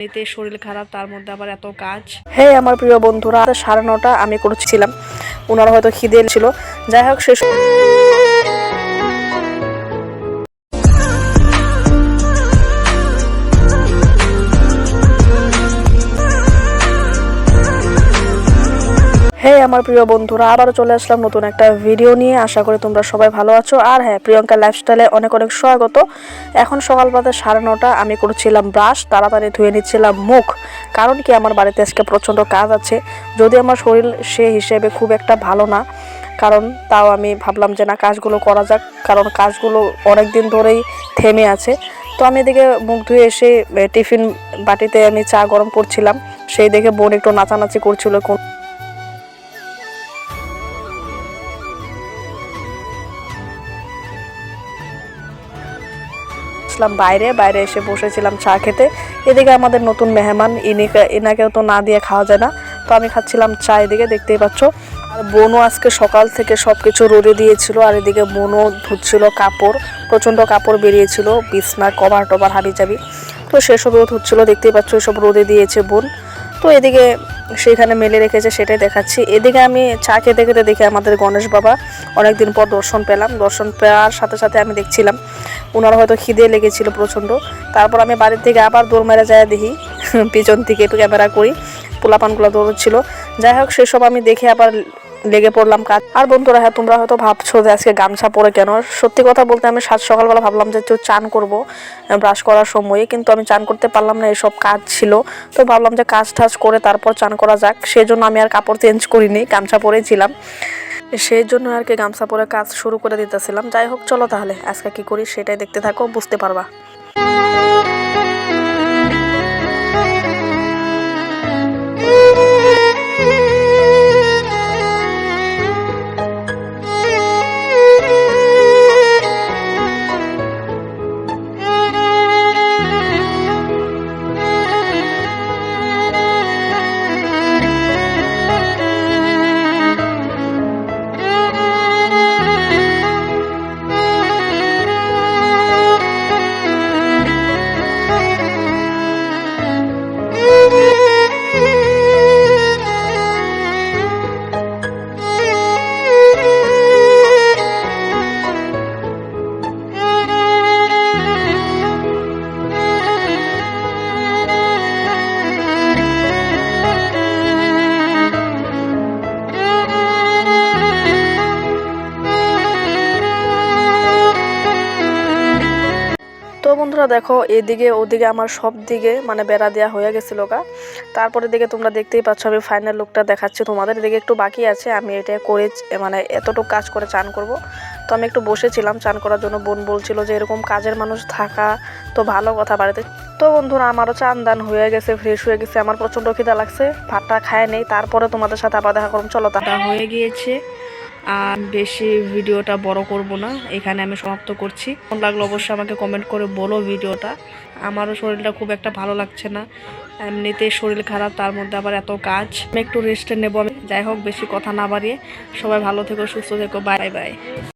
এতে শরীর খারাপ, তার মধ্যে আবার এত কাজ। হে আমার প্রিয় বন্ধুরা সাড়ে নটা আমি করেছিলাম। ওনারা হয়তো খিদে ছিল। যাই হোক, শেষ হে আমার প্রিয় বন্ধুরা, আবারও চলে আসলাম নতুন একটা ভিডিও নিয়ে। আশা করি তোমরা সবাই ভালো আছো। আর হ্যাঁ প্রিয়ঙ্কা লাইফস্টাইলে অনেক অনেক স্বাগত। এখন সকাল বাজে সাড়ে নটা, আমি করেছিলাম ব্রাশ তাড়াতাড়ি ধুয়ে নিচ্ছিলাম মুখ। কারণ কি, আমার বাড়িতে আজকে প্রচণ্ড কাজ আছে। যদি আমার শরীর সে হিসেবে খুব একটা ভালো না, কারণ তাও আমি ভাবলাম যে না, কাজগুলো করা যাক, কারণ কাজগুলো অনেক দিন ধরেই থেমে আছে। তো আমি এদিকে মুখ ধুয়ে এসে টিফিন বাটিতে আমি চা গরম করছিলাম। সেই দেখে বোন একটু নাচানাচি করছিল কোন আসলাম বাইরে বাইরে এসে বসেছিলাম চা খেতে। এদিকে আমাদের নতুন মেহমান ইনিকে এনাকেও তো না দিয়ে খাওয়া যায় না। তো আমি খাচ্ছিলাম চা এদিকে, দেখতেই পাচ্ছ। আর বোনও আজকে সকাল থেকে সব কিছু রোদে দিয়েছিল, আর এদিকে বোনও ধুচ্ছিল কাপড়, প্রচণ্ড কাপড় বেরিয়েছিল, বিছনা, কভার টভার, হাবি যাবি তো সেসবও ধুচ্ছিল, দেখতেই পাচ্ছ, এসব রোদে দিয়েছে বোন। তো এদিকে সেখানে মেলে রেখেছে, সেটাই দেখাচ্ছি। এদিকে আমি চা খেতে খেতে দেখে আমাদের গণেশ বাবা, অনেকদিন পর দর্শন পেলাম। দর্শন পাওয়ার সাথে সাথে আমি দেখছিলাম। ওনার হয়তো খিদে লেগেছিল প্রচণ্ড। তারপর আমি বাড়ির থেকে আবার দৌড় মেরে যায় দেখি, পিছন থেকে একটু ক্যামেরা করি, পোলাপানগুলো দৌড়চ্ছিল। যাই হোক, সেসব আমি দেখে আবার লেগে পড়লাম কাজ। আর বন্ধুরা হ্যাঁ তোমরা হয়তো ভাবছ যে আজকে গামছা পরে কেন? সত্যি কথা বলতে আমি সাত সকালবেলা ভাবলাম যে একটু চান করব ব্রাশ করার সময়ে, কিন্তু আমি চান করতে পারলাম না, এসব কাজ ছিল। তো ভাবলাম যে কাজ টাজ করে তারপর চান করা যাক। সেই জন্য আমি আর কাপড় চেঞ্জ করিনি, গামছা পরেছিলাম সেই জন্য আর কি গামছা পরে কাজ শুরু করে দিতেছিলাম। যাই হোক, চলো তাহলে। আজকে কি করি সেটাই দেখতে থাকো, বুঝতে পারবা। বন্ধুরা দেখো, এদিকে, ওদিকে আমার সব দিকে মানে বেড়া দেওয়া হয়ে গেছিল গা। তারপরে দিকে তোমরা দেখতেই পাচ্ছ, আমি ফাইনাল লুকটা দেখাচ্ছি তোমাদের। এদিকে একটু বাকি আছে, আমি এটা করে মানে এতটুকু কাজ করে চান করব। তো আমি একটু বসেছিলাম চান করার জন্য, বোন বলছিল যে এরকম কাজের মানুষ থাকা তো ভালো কথা বাড়িতে। তো বন্ধুরা, আমারও চান দান হয়ে গেছে ফ্রেশ হয়ে গেছে, আমার প্রচণ্ড খিদা লাগছে, ভাতটা খায় নেই, তারপরে তোমাদের সাথে আবার দেখা করুন চলো তা হয়ে গিয়েছে। আর বেশি ভিডিওটা বড় করব না, এখানে আমি সমাপ্ত করছি। কেমন লাগল অবশ্যই আমাকে কমেন্ট করে বলো ভিডিওটা। আমারও শরীরটা খুব একটা ভালো লাগছে না। এমনিতে শরীর খারাপ, তার মধ্যে আবার এত কাজ। আমি একটু রেস্টে নেব আমি। যাই হোক, বেশি কথা না বাড়িয়ে সবাই ভালো থেকো, সুস্থ থেকো বাই বাই